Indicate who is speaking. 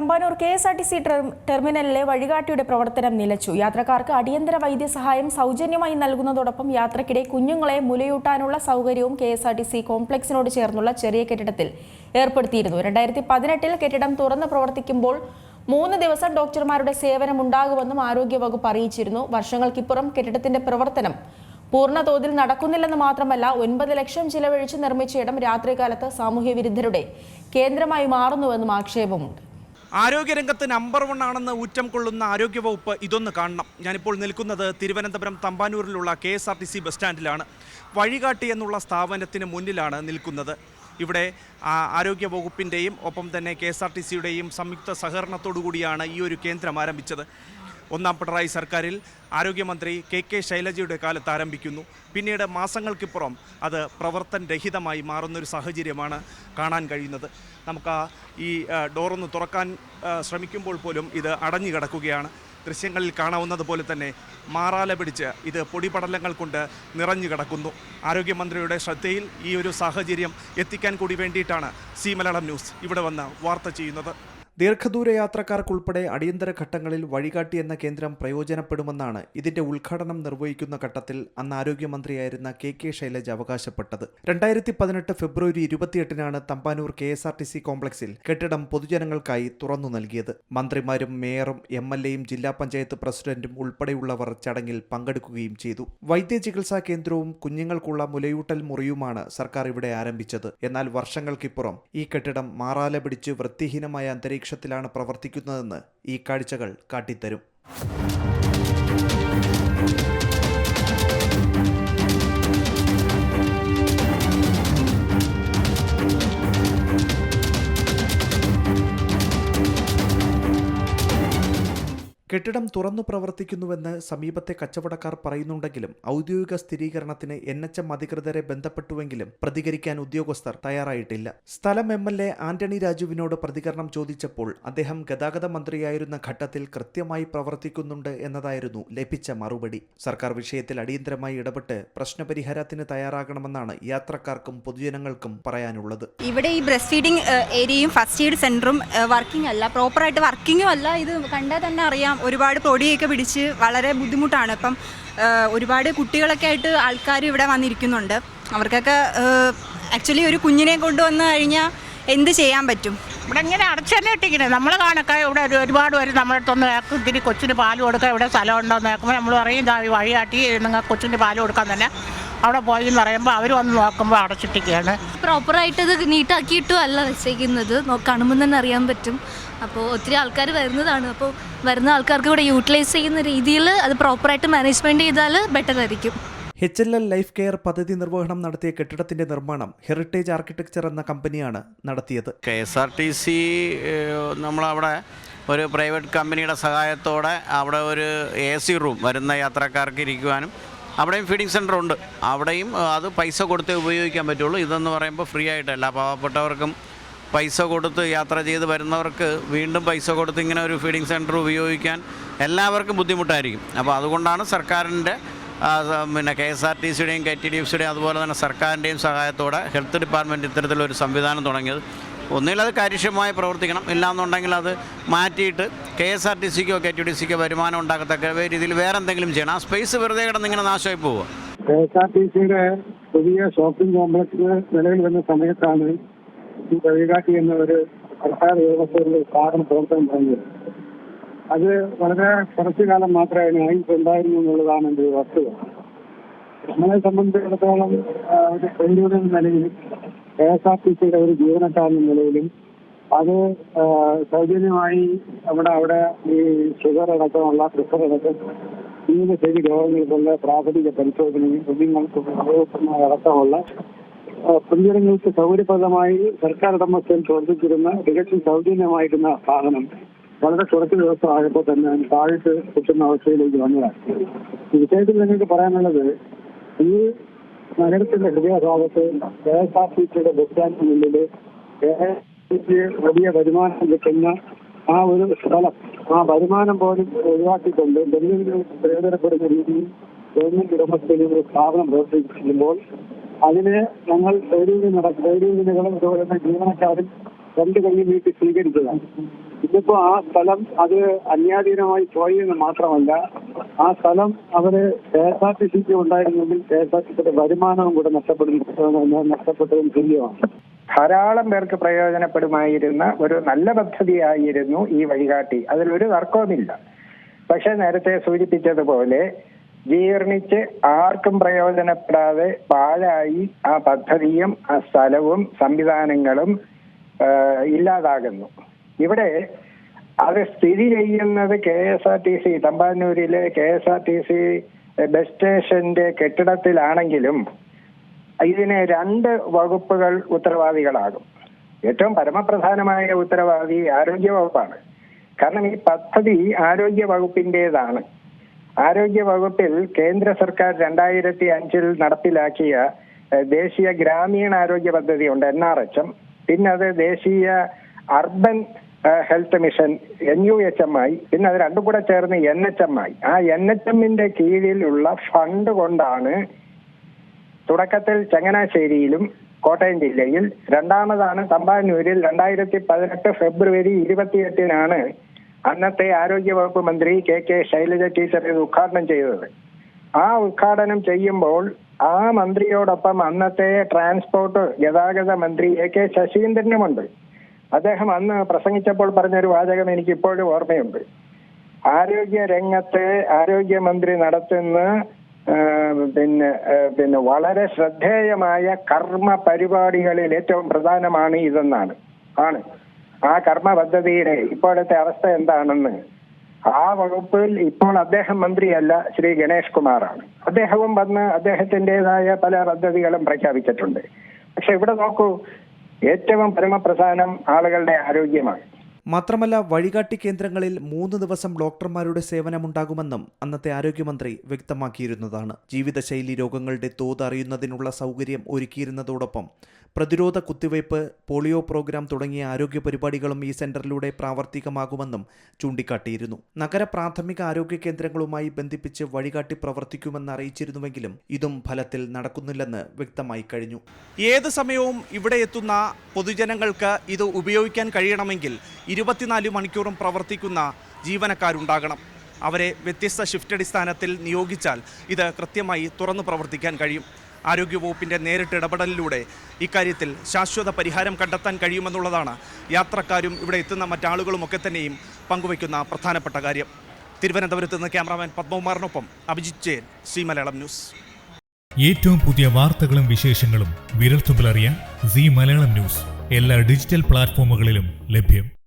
Speaker 1: Thampanoor K S R T C ടെർമിനലിലെ വഴികാട്ടിയുടെ പ്രവർത്തനം നിലച്ചു. യാത്രക്കാർക്ക് അടിയന്തര വൈദ്യസഹായം സൗജന്യമായി നൽകുന്നതോടൊപ്പം യാത്രക്കിടെ കുഞ്ഞുങ്ങളെ മുലയൂട്ടാനുള്ള സൗകര്യവും K S R T C കോംപ്ലക്സിനോട് ചേർന്നുള്ള ചെറിയ കെട്ടിടത്തിൽ ഏർപ്പെടുത്തിയിരുന്നു. രണ്ടായിരത്തി പതിനെട്ടിൽ കെട്ടിടം തുറന്ന് പ്രവർത്തിക്കുമ്പോൾ മൂന്ന് ദിവസം ഡോക്ടർമാരുടെ സേവനം ഉണ്ടാകുമെന്നും ആരോഗ്യവകുപ്പ് അറിയിച്ചിരുന്നു. വർഷങ്ങൾക്കിപ്പുറം കെട്ടിടത്തിന്റെ പ്രവർത്തനം പൂർണ തോതിൽ നടക്കുന്നില്ലെന്ന് മാത്രമല്ല ഒൻപത് ലക്ഷം ചിലവഴിച്ച് നിർമ്മിച്ച ഇടം രാത്രികാലത്ത് സാമൂഹ്യ വിരുദ്ധരുടെ കേന്ദ്രമായി മാറുന്നുവെന്നും ആക്ഷേപമുണ്ട്.
Speaker 2: ആരോഗ്യരംഗത്ത് നമ്പർ വൺ ആണെന്ന് ഊറ്റം കൊള്ളുന്ന ആരോഗ്യവകുപ്പ് ഇതൊന്ന് കാണണം. ഞാനിപ്പോൾ നിൽക്കുന്നത് Thiruvananthapuram തമ്പാനൂരിലുള്ള K S R T C bus സ്റ്റാൻഡിലാണ്. വഴികാട്ടി എന്നുള്ള സ്ഥാപനത്തിന് മുന്നിലാണ് നിൽക്കുന്നത്. ഇവിടെ ആരോഗ്യ ആരോഗ്യവകുപ്പിന്റെയും ഒപ്പം തന്നെ കെ എസ് ആർ ടി സിയുടെയും സംയുക്ത സഹകരണത്തോടു കൂടിയാണ് ഈ ഒരു കേന്ദ്രം ആരംഭിച്ചത്. ഒന്നാം പിണറായി സർക്കാരിൽ ആരോഗ്യമന്ത്രി കെ കെ ശൈലജയുടെ കാലത്ത് ആരംഭിക്കുന്നു. പിന്നീട് മാസങ്ങൾക്കിപ്പുറം അത് പ്രവർത്തനരഹിതമായി മാറുന്നൊരു സാഹചര്യമാണ് കാണാൻ കഴിയുന്നത്. നമുക്ക് ഈ ഡോറൊന്ന് തുറക്കാൻ ശ്രമിക്കുമ്പോൾ പോലും ഇത് അടഞ്ഞു കിടക്കുകയാണ്. ദൃശ്യങ്ങളിൽ കാണാവുന്നത് പോലെ തന്നെ മാറാല പിടിച്ച് ഇത് പൊടിപടലങ്ങൾ കൊണ്ട് നിറഞ്ഞു കിടക്കുന്നു. ആരോഗ്യമന്ത്രിയുടെ ശ്രദ്ധയിൽ ഈ ഒരു സാഹചര്യം എത്തിക്കാൻ കൂടി വേണ്ടിയിട്ടാണ് സി മലയാളം ന്യൂസ് ഇവിടെ വന്ന് വാർത്ത ചെയ്യുന്നത്. ദീർഘദൂര യാത്രക്കാർക്കുൾപ്പെടെ അടിയന്തര ഘട്ടങ്ങളിൽ വഴികാട്ടി എന്ന കേന്ദ്രം പ്രയോജനപ്പെടുമെന്നാണ് ഇതിന്റെ ഉദ്ഘാടനം നിർവഹിക്കുന്ന ഘട്ടത്തിൽ അന്ന് ആരോഗ്യമന്ത്രിയായിരുന്ന കെ കെ ശൈലജ അവകാശപ്പെട്ടത്. രണ്ടായിരത്തി പതിനെട്ട് ഫെബ്രുവരി ഇരുപത്തിയെട്ടിനാണ് Thampanoor K S R T C കോംപ്ലക്സിൽ കെട്ടിടം പൊതുജനങ്ങൾക്കായി തുറന്നു നൽകിയത്. മന്ത്രിമാരും മേയറും എം എൽ എയും ജില്ലാ പഞ്ചായത്ത് പ്രസിഡന്റും ഉൾപ്പെടെയുള്ളവർ ചടങ്ങിൽ പങ്കെടുക്കുകയും ചെയ്തു. വൈദ്യ ചികിത്സാ കേന്ദ്രവും കുഞ്ഞുങ്ങൾക്കുള്ള മുലയൂട്ടൽ മുറിയുമാണ് സർക്കാർ ഇവിടെ ആരംഭിച്ചത്. എന്നാൽ വർഷങ്ങൾക്കിപ്പുറം ഈ കെട്ടിടം മാറാല പിടിച്ച് വൃത്തിഹീനമായ അന്തരീക്ഷത്തിലാണ് പ്രവർത്തിക്കുന്നതെന്ന് ഈ കാഴ്ചകൾ കാട്ടിത്തരും. കെട്ടിടം തുറന്നു പ്രവർത്തിക്കുന്നുവെന്ന് സമീപത്തെ കച്ചവടക്കാർ പറയുന്നുണ്ടെങ്കിലും ഔദ്യോഗിക സ്ഥിരീകരണത്തിന് എൻ എച്ച് എം അധികൃതരെ ബന്ധപ്പെട്ടുവെങ്കിലും പ്രതികരിക്കാൻ ഉദ്യോഗസ്ഥർ തയ്യാറായിട്ടില്ല. സ്ഥലം എം എൽ എ ആന്റണി രാജുവിനോട് പ്രതികരണം ചോദിച്ചപ്പോൾ അദ്ദേഹം ഗതാഗത മന്ത്രിയായിരുന്ന ഘട്ടത്തിൽ കൃത്യമായി പ്രവർത്തിക്കുന്നുണ്ട് എന്നതായിരുന്നു ലഭിച്ച മറുപടി. സർക്കാർ വിഷയത്തിൽ അടിയന്തരമായി ഇടപെട്ട് പ്രശ്നപരിഹാരത്തിന് തയ്യാറാകണമെന്നാണ് യാത്രക്കാർക്കും പൊതുജനങ്ങൾക്കും പറയാനുള്ളത്.
Speaker 3: ഇവിടെ ഈ ബ്രസ്റ്റ് ഫീഡിംഗ് ഏരിയയും ഫസ്റ്റ് എയ്ഡ് സെന്ററും വർക്കിംഗ് അല്ല പ്രോപ്പറായിട്ട് വർക്കിംഗും അല്ല. ഇത് കണ്ടാൽ തന്നെ അറിയാം. ഒരുപാട് പൊടിയൊക്കെ പിടിച്ച് വളരെ ബുദ്ധിമുട്ടാണ്. ഇപ്പം ഒരുപാട് കുട്ടികളൊക്കെ ആയിട്ട് ആൾക്കാർ ഇവിടെ വന്നിരിക്കുന്നുണ്ട്. അവർക്കൊക്കെ ആക്ച്വലി ഒരു കുഞ്ഞിനെ കൊണ്ടുവന്നു കഴിഞ്ഞാൽ എന്ത് ചെയ്യാൻ പറ്റും?
Speaker 4: ഇവിടെ ഇങ്ങനെ അടച്ചെന്നെ ഇട്ടിരിക്കുന്നത് നമ്മൾ കാണൊക്കെ ഇവിടെ ഒരു ഒരുപാട് പേര് നമ്മുടെ അടുത്തൊന്ന് കേൾക്കും ഇത്തിരി കൊച്ചിന് പാൽ കൊടുക്കാൻ ഇവിടെ സ്ഥലം ഉണ്ടോ എന്ന് നോക്കുമ്പോൾ നമ്മൾ പറയും ഇതാ ഈ വഴിയാട്ടി നിങ്ങൾ കൊച്ചിന് പാൽ കൊടുക്കാൻ തന്നെ അവിടെ പോയി എന്ന് പറയുമ്പോൾ അവർ വന്ന് നോക്കുമ്പോൾ അടച്ചിട്ടിരിക്കുകയാണ്.
Speaker 5: പ്രോപ്പറായിട്ട് ഇത് നീട്ടാക്കിയിട്ടും അല്ല വെച്ചേക്കുന്നത്. കാണുമ്പോൾ തന്നെ അറിയാൻ പറ്റും. അപ്പോൾ ഒത്തിരി ആൾക്കാർ വരുന്നതാണ്. അപ്പോൾ വരുന്ന ആൾക്കാർക്ക് ഇവിടെ യൂട്ടിലൈസ് ചെയ്യുന്ന രീതിയിൽ അത് പ്രോപ്പറായിട്ട് മാനേജ്മെന്റ് ചെയ്താൽ ബെറ്റർ ആയിരിക്കും.
Speaker 2: H L L life care പദ്ധതി നിർവഹണം നടത്തിയ കെട്ടിടത്തിന്റെ നിർമ്മാണം ഹെറിറ്റേജ് ആർക്കിടെക്ചർ എന്ന കമ്പനിയാണ് നടത്തിയത്.
Speaker 6: K S R T C നമ്മളവിടെ ഒരു പ്രൈവറ്റ് കമ്പനിയുടെ സഹായത്തോടെ അവിടെ ഒരു എ സി റൂം വരുന്ന യാത്രക്കാർക്ക് ഇരിക്കുവാനും അവിടെയും ഫീഡിംഗ് സെന്റർ ഉണ്ട്. അവിടെയും അത് പൈസ കൊടുത്തേ ഉപയോഗിക്കാൻ പറ്റുള്ളൂ. ഇതെന്ന് പറയുമ്പോൾ ഫ്രീ ആയിട്ടല്ല പാവപ്പെട്ടവർക്കും പൈസ കൊടുത്ത് യാത്ര ചെയ്ത് വരുന്നവർക്ക് വീണ്ടും പൈസ കൊടുത്ത് ഇങ്ങനെ ഒരു ഫീഡിംഗ് സെന്റർ ഉപയോഗിക്കാൻ എല്ലാവർക്കും ബുദ്ധിമുട്ടായിരിക്കും. അപ്പോൾ അതുകൊണ്ടാണ് സർക്കാരിന്റെ പിന്നെ കെ എസ് ആർ ടി സിയുടെയും കെ ടി ഡി എഫ് സിയുടെയും അതുപോലെ തന്നെ സർക്കാരിന്റെയും സഹായത്തോടെ ഹെൽത്ത് ഡിപ്പാർട്ട്മെന്റ് ഇത്തരത്തിലൊരു സംവിധാനം തുടങ്ങിയത്. ഒന്നുകിൽ അത് കാര്യക്ഷമമായി പ്രവർത്തിക്കണം. ഇല്ലാന്നുണ്ടെങ്കിൽ അത് മാറ്റിയിട്ട് കെ എസ് ആർ ടി സിക്കോ കെ ടി ഡി സിക്കോ വരുമാനം ഉണ്ടാക്കത്തക്ക രീതിയിൽ വേറെ എന്തെങ്കിലും ചെയ്യണം. ആ സ്പേസ് വെറുതെ കിടന്ന് ഇങ്ങനെ നാശമായി പോവുക.
Speaker 7: കെ എസ് ആർ ടി സിയുടെ പുതിയ ഷോപ്പിംഗ് കോംപ്ലക്സ് നിലവിൽ വന്ന സമയത്താണ് വഴികാട്ടി എന്ന ഒരു സർക്കാർ ഉദ്യോഗസ്ഥരുടെ സ്ഥാപന പ്രവർത്തനം തുടങ്ങിയത് അത് വളരെ കുറച്ചു കാലം മാത്രമേ അതിന് ആയിട്ടുണ്ടായിരുന്നു എന്നുള്ളതാണ് എന്റെ ഒരു വസ്തുത. നമ്മളെ സംബന്ധിച്ചിടത്തോളം ഒരു ട്രേഡ് യൂണിയൻ നിലയിൽ കെ എസ് ആർ ടി സിയുടെ ഒരു ജീവനക്കാരൻ നിലയിലും അത് സൗജന്യമായി നമ്മുടെ അവിടെ ഈ ഷുഗർ അടക്കമുള്ള പ്രഷർ അടക്കം ജീവിതശൈലി രോഗങ്ങൾക്കുള്ള പ്രാഥമിക പരിശോധനയും കുഞ്ഞുങ്ങൾക്ക് അടക്കമുള്ള പൊതുജനങ്ങൾക്ക് സൗകര്യപ്രദമായി സർക്കാർ ഉടമസ്ഥയിൽ പ്രവർത്തിച്ചിരുന്ന തികച്ചും സൗജന്യമായിരുന്ന സാധനം വളരെ കുറച്ച് ദിവസമായപ്പോൾ തന്നെ താഴ്ത്ത് കിട്ടുന്ന അവസ്ഥയിലേക്ക് വന്നതാണ്. ഈ വിഷയത്തിൽ നിങ്ങൾക്ക് പറയാനുള്ളത് ഈ നഗരത്തിന്റെ ഹൃദയഭാഗത്ത് കെ എസ് ആർ ടി സിയുടെ ബസ് സ്റ്റാൻഡിനുള്ളിൽ കെ എസ് ആർ ടി വലിയ വരുമാനം കിട്ടുന്ന ആ ഒരു സ്ഥലം ആ വരുമാനം പോലും ഒഴിവാക്കിക്കൊണ്ട് ബന്ധുവിന് പ്രയോജനപ്പെടുന്ന രീതിയിൽ ഗവൺമെന്റ് ഉടമസ്ഥയിൽ ഒരു സ്ഥാപനം പ്രവർത്തിക്കുമ്പോൾ അതിനെ ഞങ്ങൾ ട്രേഡ് യൂണിയൻ നട ട്രേഡ് യൂണിയനുകളും അതുപോലെ തന്നെ ജീവനക്കാരും രണ്ട് കൈയും വീട്ടിൽ സ്വീകരിച്ചതാണ്. ഇന്നിപ്പോ ആ സ്ഥലം അത് അന്യാധീനമായി പോയി എന്ന് മാത്രമല്ല ആ സ്ഥലം അവർ കെ എസ് ആർ ടി സിക്ക് ഉണ്ടായിരുന്നെങ്കിൽ കെ എസ് ആർ ടി സിയുടെ വരുമാനവും കൂടെ നഷ്ടപ്പെടുന്ന നഷ്ടപ്പെട്ടതും തുല്യമാണ്.
Speaker 8: ധാരാളം പേർക്ക് പ്രയോജനപ്പെടുമായിരുന്ന ഒരു നല്ല പദ്ധതിയായിരുന്നു ഈ വഴികാട്ടി. അതിലൊരു തർക്കവുമില്ല. പക്ഷെ നേരത്തെ സൂചിപ്പിച്ചതുപോലെ ജീർണിച്ച് ആർക്കും പ്രയോജനപ്പെടാതെ പാഴായി ആ പദ്ധതിയും ആ സ്ഥലവും സംവിധാനങ്ങളും ഇല്ലാതാകുന്നു. ഇവിടെ അത് സ്ഥിതി ചെയ്യുന്നത് K S R T C തമ്പാനൂരിലെ K S R T C bus സ്റ്റേഷന്റെ കെട്ടിടത്തിലാണെങ്കിലും ഇതിന് രണ്ട് വകുപ്പുകൾ ഉത്തരവാദികളാകും. ഏറ്റവും പരമപ്രധാനമായ ഉത്തരവാദി ആരോഗ്യ വകുപ്പാണ് കാരണം ഈ പദ്ധതി ആരോഗ്യ വകുപ്പിന്റേതാണ് ആരോഗ്യ വകുപ്പിൽ കേന്ദ്ര സർക്കാർ രണ്ടായിരത്തി അഞ്ചിൽ നടപ്പിലാക്കിയ ദേശീയ ഗ്രാമീണ ആരോഗ്യ പദ്ധതി ഉണ്ട് എൻ ആർ എച്ച് എം. പിന്നെ അത് ദേശീയ urban health mission N U H M ആയി. പിന്നെ അത് രണ്ടും കൂടെ ചേർന്ന് എൻ എച്ച് എം ആയി. ആ എൻ എച്ച് എമ്മിന്റെ കീഴിലുള്ള ഫണ്ട് കൊണ്ടാണ് തുടക്കത്തിൽ ചങ്ങനാശ്ശേരിയിലും കോട്ടയം ജില്ലയിൽ. രണ്ടാമതാണ് തമ്പാനൂരിൽ രണ്ടായിരത്തി പതിനെട്ട് ഫെബ്രുവരി ഇരുപത്തിയെട്ടിനാണ് അന്നത്തെ ആരോഗ്യവകുപ്പ് മന്ത്രി കെ കെ ശൈലജ ടീച്ചർ ഇത് ഉദ്ഘാടനം ചെയ്തത്. ആ ഉദ്ഘാടനം ചെയ്യുമ്പോൾ ആ മന്ത്രിയോടൊപ്പം അന്നത്തെ ട്രാൻസ്പോർട്ട് ഗതാഗത മന്ത്രി എ കെ ശശീന്ദ്രനുമുണ്ട്. അദ്ദേഹം അന്ന് പ്രസംഗിച്ചപ്പോൾ പറഞ്ഞൊരു വാചകം എനിക്ക് ഇപ്പോഴും ഓർമ്മയുണ്ട്. ആരോഗ്യ രംഗത്തെ ആരോഗ്യമന്ത്രി നടത്തുന്ന പിന്നെ പിന്നെ വളരെ ശ്രദ്ധേയമായ കർമ്മ പരിപാടികളിൽ ഏറ്റവും പ്രധാനമാണ് ഇതെന്നാണ്. ആണ്. ആ കർമ്മ പദ്ധതിയുടെ ഇപ്പോഴത്തെ അവസ്ഥ എന്താണെന്ന്. ആ വകുപ്പിൽ ഇപ്പോൾ അദ്ദേഹം മന്ത്രിയല്ല ശ്രീ ഗണേഷ് കുമാറാണ്. അദ്ദേഹവും വന്ന് അദ്ദേഹത്തിന്റെതായ പല പദ്ധതികളും പ്രഖ്യാപിച്ചിട്ടുണ്ട്. പക്ഷെ ഇവിടെ നോക്കൂ ഏറ്റവും പരമപ്രധാനം ആളുകളുടെ ആരോഗ്യമാണ്.
Speaker 2: മാത്രമല്ല വഴികാട്ടി കേന്ദ്രങ്ങളിൽ മൂന്ന് ദിവസം ഡോക്ടർമാരുടെ സേവനമുണ്ടാകുമെന്നും അന്നത്തെ ആരോഗ്യമന്ത്രി വ്യക്തമാക്കിയിരുന്നതാണ്. ജീവിതശൈലി രോഗങ്ങളുടെ തോത് അറിയുന്നതിനുള്ള സൗകര്യം ഒരുക്കിയിരുന്നതോടൊപ്പം പ്രതിരോധ കുത്തിവയ്പ് പോളിയോ പ്രോഗ്രാം തുടങ്ങിയ ആരോഗ്യ പരിപാടികളും ഈ സെന്ററിലൂടെ പ്രാവർത്തികമാകുമെന്നും ചൂണ്ടിക്കാട്ടിയിരുന്നു. നഗര പ്രാഥമിക ആരോഗ്യ കേന്ദ്രങ്ങളുമായി ബന്ധിപ്പിച്ച് വഴികാട്ടി പ്രവർത്തിക്കുമെന്ന് അറിയിച്ചിരുന്നുവെങ്കിലും ഇതും ഫലത്തിൽ നടക്കുന്നില്ലെന്ന് വ്യക്തമായി കഴിഞ്ഞു. ഏത് സമയവും ഇവിടെ എത്തുന്ന പൊതുജനങ്ങൾക്ക് ഇത് ഉപയോഗിക്കാൻ കഴിയണമെങ്കിൽ ഇരുപത്തിനാല് മണിക്കൂറും പ്രവർത്തിക്കുന്ന ജീവനക്കാരുണ്ടാകണം. അവരെ വ്യത്യസ്ത ഷിഫ്റ്റ് അടിസ്ഥാനത്തിൽ നിയോഗിച്ചാൽ ഇത് കൃത്യമായി തുറന്നു പ്രവർത്തിക്കാൻ കഴിയും. ആരോഗ്യവകുപ്പിന്റെ നേരിട്ട് ഇടപെടലിലൂടെ ഇക്കാര്യത്തിൽ ശാശ്വത പരിഹാരം കണ്ടെത്താൻ കഴിയുമെന്നുള്ളതാണ് യാത്രക്കാരും ഇവിടെ എത്തുന്ന മറ്റാളുകളുമൊക്കെ തന്നെയും പങ്കുവയ്ക്കുന്ന പ്രധാനപ്പെട്ട കാര്യം. തിരുവനന്തപുരത്ത് നിന്ന് ക്യാമറാമാൻ പത്മകുമാറിനൊപ്പം അഭിജിത് ജയൻ സി മലയാളം ന്യൂസ്.
Speaker 9: ഏറ്റവും പുതിയ വാർത്തകളും വിശേഷങ്ങളും വിരൽത്തുമ്പിലറിയാൻ സി മലയാളം ന്യൂസ്. എല്ലാ ഡിജിറ്റൽ പ്ലാറ്റ്ഫോമുകളിലും ലഭ്യം.